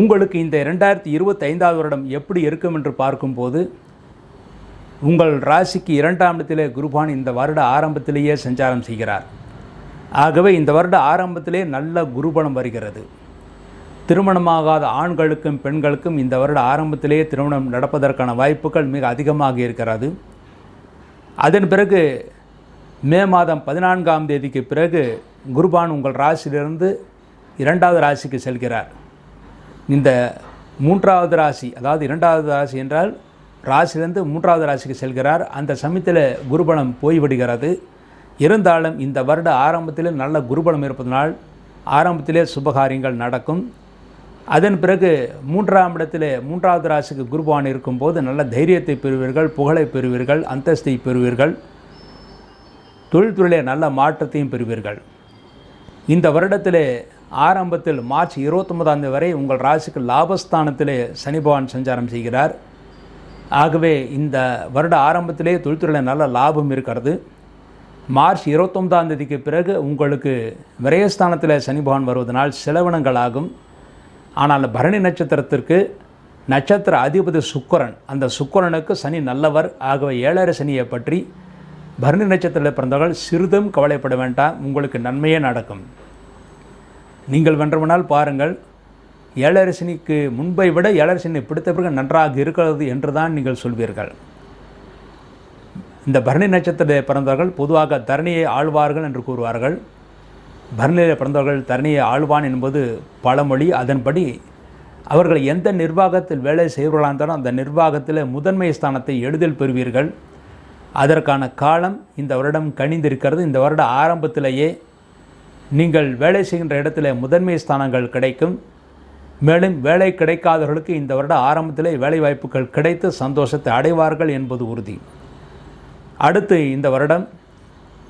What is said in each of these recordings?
உங்களுக்கு இந்த இரண்டாயிரத்தி இருபத்தி ஐந்தாவது வருடம் எப்படி இருக்கும் என்று பார்க்கும்போது உங்கள் ராசிக்கு இரண்டாம் இடத்திலே குருபான் இந்த வருட ஆரம்பத்திலேயே சஞ்சாரம் செய்கிறார். ஆகவே இந்த வருட ஆரம்பத்திலே நல்ல குருபலம் வருகிறது. திருமணமாகாத ஆண்களுக்கும் பெண்களுக்கும் இந்த வருட ஆரம்பத்திலேயே திருமணம் நடப்பதற்கான வாய்ப்புகள் மிக அதிகமாக இருக்கிறது. அதன் பிறகு மே மாதம் பதினான்காம் தேதிக்கு பிறகு குருபான் உங்கள் ராசியிலிருந்து இரண்டாவது ராசிக்கு செல்கிறார். இந்த மூன்றாவது ராசி அதாவது இரண்டாவது ராசி என்றால் ராசியிலிருந்து மூன்றாவது ராசிக்கு செல்கிறார். அந்த சமயத்தில் குருபலம் போய்விடுகிறது இருந்தாலும் இந்த வருட ஆரம்பத்தில் நல்ல குருபலம் இருப்பதனால் ஆரம்பத்திலே சுபகாரியங்கள் நடக்கும். அதன் பிறகு மூன்றாம் இடத்தில் மூன்றாவது ராசிக்கு குருபான் இருக்கும்போது நல்ல தைரியத்தை பெறுவீர்கள் புகழை பெறுவீர்கள் அந்தஸ்தை பெறுவீர்கள் தொழில்துறையிலே நல்ல மாற்றத்தையும் பெறுவீர்கள். இந்த வருடத்தில் ஆரம்பத்தில் மார்ச் இருபத்தொன்பதாம் தேதி வரை உங்கள் ராசிக்கு லாபஸ்தானத்திலே சனி பகவான் சஞ்சாரம் செய்கிறார். ஆகவே இந்த வருட ஆரம்பத்திலே தொழில்துறையில் நல்ல லாபம் இருக்கிறது. மார்ச் இருபத்தொன்பதாம் தேதிக்கு பிறகு உங்களுக்கு விரயஸ்தானத்தில் சனி பகவான் வருவதனால் செலவினங்களாகும் ஆனால் பரணி நட்சத்திரத்திற்கு நட்சத்திர அதிபதி சுக்கரன் அந்த சுக்கரனுக்கு சனி நல்லவர் ஆகவே ஏழரை சனியை பற்றி பரணி நட்சத்திரத்தில் பிறந்தவர்கள் சிறிதும் கவலைப்பட வேண்டாம். உங்களுக்கு நன்மையே நடக்கும். நீங்கள் வென்றவனால் பாருங்கள் ஏழரசினிக்கு முன்பை விட ஏழரை பிடித்த பிறகு நன்றாக இருக்கிறது என்று தான் நீங்கள் சொல்வீர்கள். இந்த பரணி நட்சத்திரத்தில் பிறந்தவர்கள் பொதுவாக தரணியை ஆழ்வார்கள் என்று கூறுவார்கள். பரணியில் பிறந்தவர்கள் தரணியை ஆழ்வான் என்பது பழமொழி. அதன்படி அவர்கள் எந்த நிர்வாகத்தில் வேலை செய்வர்களாக இருந்தாலும் அந்த நிர்வாகத்தில் முதன்மை ஸ்தானத்தை எளிதில் பெறுவீர்கள். அதற்கான காலம் இந்த வருடம் கணிந்திருக்கிறது இந்த வருட ஆரம்பத்திலேயே நீங்கள் வேலை செய்கின்ற இடத்துல முதன்மை ஸ்தானங்கள் கிடைக்கும். மேலும் வேலை கிடைக்காதவர்களுக்கு இந்த வருட ஆரம்பத்திலே வேலை வாய்ப்புகள் கிடைத்து சந்தோஷத்தை அடைவார்கள் என்பது உறுதி. அடுத்து இந்த வருடம்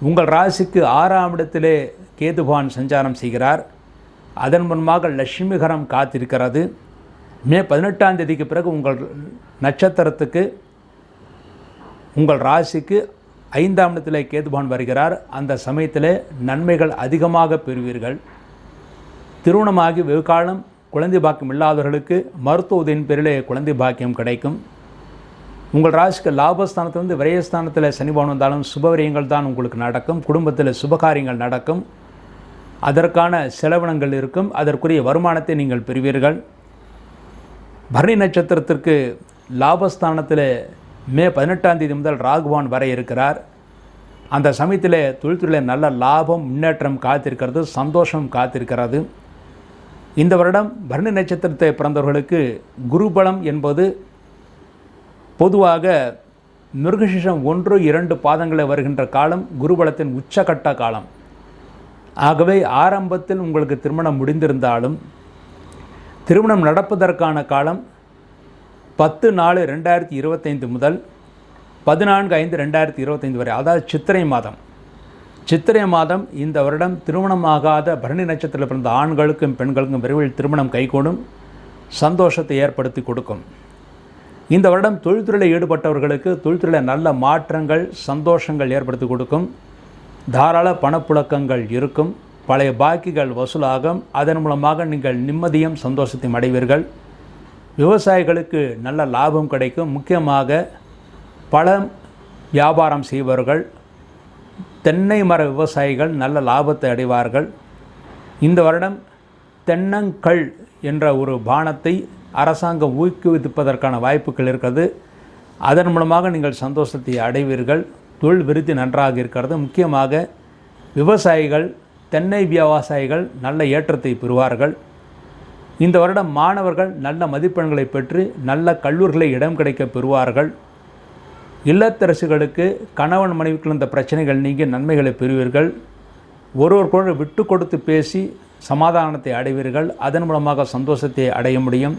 உங்கள் ராசிக்கு ஆறாம் இடத்திலே கேதுபான் சஞ்சாரம் செய்கிறார். அதன் முன்பாக லட்சுமிகரம் காத்திருக்கிறது. மே பதினெட்டாம் தேதிக்கு பிறகு உங்கள் நட்சத்திரத்துக்கு உங்கள் ராசிக்கு ஐந்தாம் இடத்தில் கேதுபான் வருகிறார். அந்த சமயத்தில் நன்மைகள் அதிகமாக பெறுவீர்கள். திருமணமாகி வெகு காலம் குழந்தை பாக்கியம் இல்லாதவர்களுக்கு மருத்துவ உதவியின் பேரிலே குழந்தை பாக்கியம் கிடைக்கும். உங்கள் ராசிக்கு லாபஸ்தானத்திலிருந்து விரயஸ்தானத்தில் சனிபவன் வந்தாலும் சுபவிரயங்கள் தான் உங்களுக்கு நடக்கும். குடும்பத்தில் சுபகாரியங்கள் நடக்கும். அதற்கான செலவினங்கள் இருக்கும். அதற்குரிய வருமானத்தை நீங்கள் பெறுவீர்கள். பரணி நட்சத்திரத்திற்கு லாபஸ்தானத்தில் மே பதினெட்டாம் தேதி முதல் ராகுவான் வர இருக்கிறார். அந்த சமயத்தில் தொழில்துறையில் நல்ல லாபம் முன்னேற்றம் காத்திருக்கிறது சந்தோஷம் காத்திருக்கிறது. இந்த வருடம் பரணி நட்சத்திரத்தை பிறந்தவர்களுக்கு குருபலம் என்பது பொதுவாக மிருகசிஷம் ஒன்று இரண்டு பாதங்களை வருகின்ற காலம் குருபலத்தின் உச்சகட்ட காலம். ஆகவே ஆரம்பத்தில் உங்களுக்கு திருமணம் முடிந்திருந்தாலும் திருமணம் நடப்பதற்கான காலம் பத்து நாலு ரெண்டாயிரத்தி இருபத்தைந்து முதல் பதினான்கு ஐந்து ரெண்டாயிரத்தி இருபத்தைந்து வரை அதாவது சித்திரை மாதம். சித்திரை மாதம் இந்த வருடம் திருமணமாகாத பரணி நட்சத்திரத்தில் பிறந்த ஆண்களுக்கும் பெண்களுக்கும் விரைவில் திருமணம் கைகூடும் சந்தோஷத்தை ஏற்படுத்தி கொடுக்கும். இந்த வருடம் தொழில்துறையில் ஈடுபட்டவர்களுக்கு தொழில்துறையில் நல்ல மாற்றங்கள் சந்தோஷங்கள் ஏற்படுத்தி கொடுக்கும். தாராள பணப்புழக்கங்கள் இருக்கும். பழைய பாக்கிகள் வசூலாகும். அதன் மூலமாக நீங்கள் நிம்மதியும் சந்தோஷத்தையும் அடைவீர்கள். விவசாயிகளுக்கு நல்ல லாபம் கிடைக்கும். முக்கியமாக பழம் வியாபாரம் செய்பவர்கள் தென்னை மர விவசாயிகள் நல்ல லாபத்தை அடைவார்கள். இந்த வருடம் தென்னங்கள் என்ற ஒரு பானத்தை அரசாங்கம் ஊக்குவிப்பதற்கான வாய்ப்புகள் இருக்கிறது. அதன் மூலமாக நீங்கள் சந்தோஷத்தை அடைவீர்கள். தொழில் விருத்தி நன்றாக இருக்கிறது. முக்கியமாக விவசாயிகள் தென்னை விவசாயிகள் நல்ல ஏற்றத்தை பெறுவார்கள். இந்த வருடம் மாணவர்கள் நல்ல மதிப்பெண்களை பெற்று நல்ல கல்லூரிகளை இடம் கிடைக்க பெறுவார்கள். இல்லத்தரசுகளுக்கு கணவன் மனைவிக்குள் இந்த பிரச்சனைகள் நீங்கி நன்மைகளை பெறுவீர்கள். ஒருவருக்கொரு விட்டு கொடுத்து பேசி சமாதானத்தை அடைவீர்கள். அதன் மூலமாக சந்தோஷத்தை அடைய முடியும்.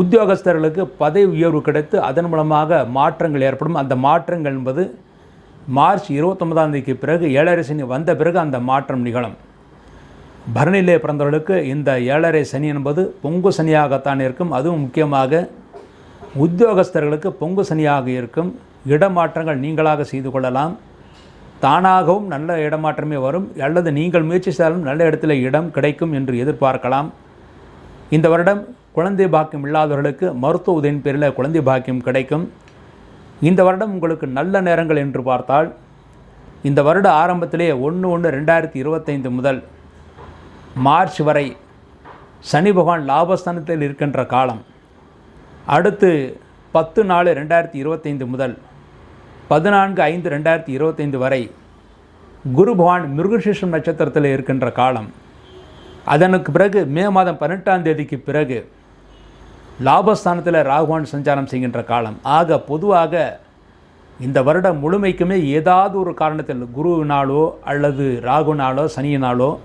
உத்தியோகஸ்தர்களுக்கு பதவி உயர்வு கிடைத்து அதன் மூலமாக மாற்றங்கள் ஏற்படும். அந்த மாற்றங்கள் என்பது மார்ச் இருபத்தொன்பதாம் தேதிக்கு பிறகு ஏழரை சனி வந்த பிறகு அந்த மாற்றம் நிகழும். பரணிலே பிறந்தவர்களுக்கு இந்த ஏழரை சனி என்பது பொங்கு சனியாகத்தான் இருக்கும். அதுவும் முக்கியமாக உத்தியோகஸ்தர்களுக்கு பொங்கு சனியாக இருக்கும். இடமாற்றங்கள் நீங்களாக செய்து கொள்ளலாம். தானாகவும் நல்ல இடமாற்றமே வரும். அல்லது நீங்கள் முயற்சி செய்தாலும் நல்ல இடத்துல இடம் கிடைக்கும் என்று எதிர்பார்க்கலாம். இந்த வருடம் குழந்தை பாக்கியம் இல்லாதவர்களுக்கு மருத்துவ உதவியின் பேரில் குழந்தை பாக்கியம் கிடைக்கும். இந்த வருடம் உங்களுக்கு நல்ல நேரங்கள் என்று பார்த்தால் இந்த வருட ஆரம்பத்திலே ஒன்று ஒன்று ரெண்டாயிரத்தி இருபத்தைந்து முதல் மார்ச் வரை சனி பகவான் லாபஸ்தானத்தில் இருக்கின்ற காலம். அடுத்து பத்து நாலு ரெண்டாயிரத்தி இருபத்தைந்து முதல் பதினான்கு ஐந்து ரெண்டாயிரத்தி இருபத்தைந்து வரை குரு பகவான் மிருகசீஷம் நட்சத்திரத்தில் இருக்கின்ற காலம். அதனுக்கு பிறகு மே மாதம் பன்னெண்டாம் தேதிக்கு பிறகு லாபஸ்தானத்தில் ராகுவான் சஞ்சாரம் செய்கின்ற காலம். ஆக பொதுவாக இந்த வருடம் முழுமைக்குமே ஏதாவது ஒரு காரணத்தில் குருவினாலோ அல்லது ராகுனாலோ சனியினாலோ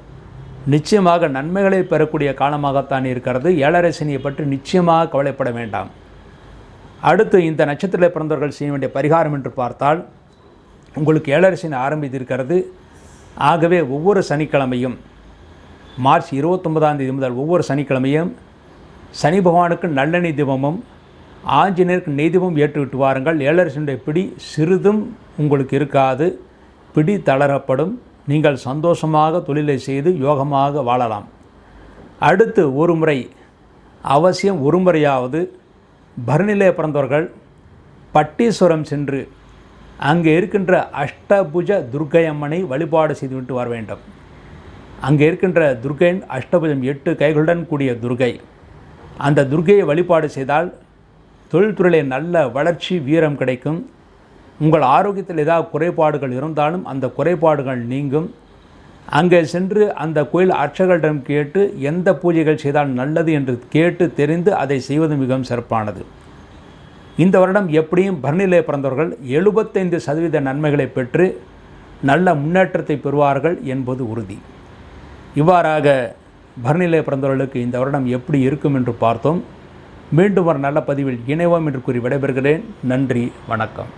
நிச்சயமாக நன்மைகளை பெறக்கூடிய காலமாகத்தான் இருக்கிறது. ஏழரை சனியை பற்றி நிச்சயமாக கவலைப்பட வேண்டாம். அடுத்து இந்த நட்சத்திரத்தில் பிறந்தவர்கள் செய்ய வேண்டிய பரிகாரம் என்று பார்த்தால் உங்களுக்கு ஏழரை சனி ஆரம்பித்திருக்கிறது. ஆகவே ஒவ்வொரு சனிக்கிழமையும் மார்ச் இருபத்தொன்பதாம் தேதி முதல் ஒவ்வொரு சனிக்கிழமையும் சனி பகவானுக்கு நல்லெண்ணெய் தீபமும் ஆஞ்சநேயருக்கு நெய் தீபம் ஏற்றுவிட்டு வாருங்கள். ஏழரசனுடைய பிடி சிறிதும் உங்களுக்கு இருக்காது. பிடி தளரப்படும். நீங்கள் சந்தோஷமாக தொழிலை செய்து யோகமாக வாழலாம். அடுத்து ஒரு முறை அவசியம் ஒரு முறையாவது பரணிலே பிறந்தவர்கள் பட்டீஸ்வரம் சென்று அங்கே இருக்கின்ற அஷ்டபுஜ துர்க்கை அம்மனை வழிபாடு செய்துவிட்டு வர வேண்டும். அங்கே இருக்கின்ற துர்க்கையின் அஷ்டபுஜம் எட்டு கைகளுடன் கூடிய துர்கை அந்த துர்க்கையை வழிபாடு செய்தால் தொழில்துறையில் நல்ல வளர்ச்சி வீரம் கிடைக்கும். உங்கள் ஆரோக்கியத்தில் ஏதாவது குறைபாடுகள் இருந்தாலும் அந்த குறைபாடுகள் நீங்கும். அங்கே சென்று அந்த கோயில் அர்ச்சகர்களிடம் கேட்டு எந்த பூஜைகள் செய்தால் நல்லது என்று கேட்டு தெரிந்து அதை செய்வது மிகவும் சிறப்பானது. இந்த வருடம் எப்படியும் பரணிலே பிறந்தவர்கள் எழுபத்தைந்து சதவீத நன்மைகளை பெற்று நல்ல முன்னேற்றத்தை பெறுவார்கள் என்பது உறுதி. இவ்வாறாக பரணிலே பிறந்தவர்களுக்கு இந்த வருடம் எப்படி இருக்கும் என்று பார்த்தோம். மீண்டும் ஒரு நல்ல பதிவில் இணைவோம் என்று கூறி விடைபெறுகிறேன். நன்றி வணக்கம்.